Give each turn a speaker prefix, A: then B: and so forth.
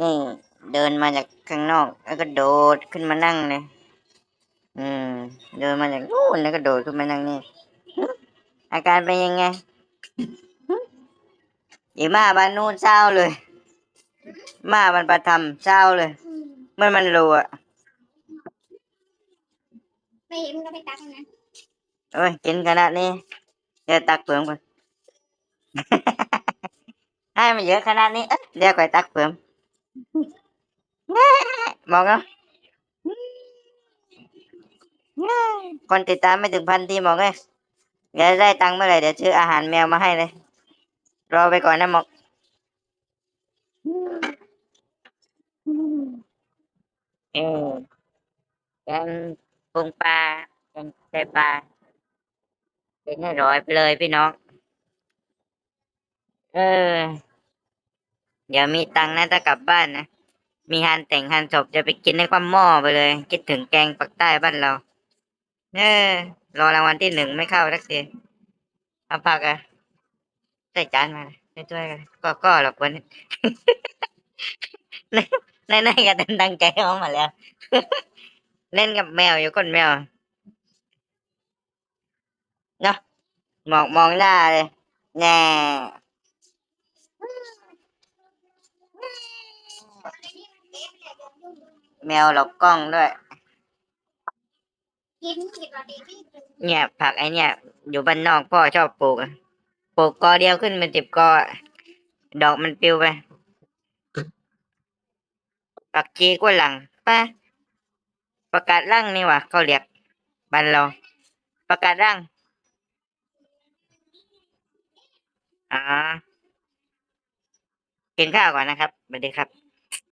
A: นี่เดินมาจากข้างนอก แล้วก็โดดขึ้นมานั่งเลยอืม เดินมาจากนู่นแล้วก็โดดขึ้นมานั่งนี่อาการเป็นยังไงอีมาบ้านนู่นเศร้าเลย มาบันประทำเศร้าเลยเมื่อมันรู้อะ
B: ไม่เห็นมันก็ไปตักนะ
A: เอ้ยกินขนาดนี้เดี๋ยวตักเปลืองก่อนให้มันเยอะขนาดนี้เอ๊ะเดี๋ยวก่อยตักเปลือง มองเอาคนติดตามไม่ถึงพันทีมองเลยเดี๋ยวได้ตังค์เมื่อไหร่เดี๋ยวซื้ออาหารแมวมาให้เลย รอไปก่อนนะมอกเออแกงปรุงปลาแกงไตปลาเป็นให้ร้อยไปเลยพี่น้อง เออ เดี๋ยวมีตังค์นะถ้ากลับบ้านนะ มีฮันแต่งฮันศพจะไปกินในความหม้อไปเลย คิดถึงแกงปักใต้บ้านเราเออรอรางวัลที่หนึ่งไม่เข้าสักทีเอาผักอะใส่จานมาใส่ถ้วยกันก็ก็หรอกวันนี้ในในๆก็ตั้งใจเอามาแล้ว เล่นกับแมวอยู่คนแมวเนาะมองมองหน้าเลยแน่ แมวหลบกล้องด้วย
B: กินกินว่าดีที่
A: เนี่ยผักไอเนี่ย อยู่บ้านนอกพ่อชอบปลูกอะปลูกกอเดียวขึ้นเป็นสิบกออะดอกมันปลิวไป ผักชีกล้วยหลังป้าประกาศร่างนี่หว่าเขาเรียกบ้านเรา ประกาศร่างอ่ากินข้าวก่อนนะครับสวัสดีครับ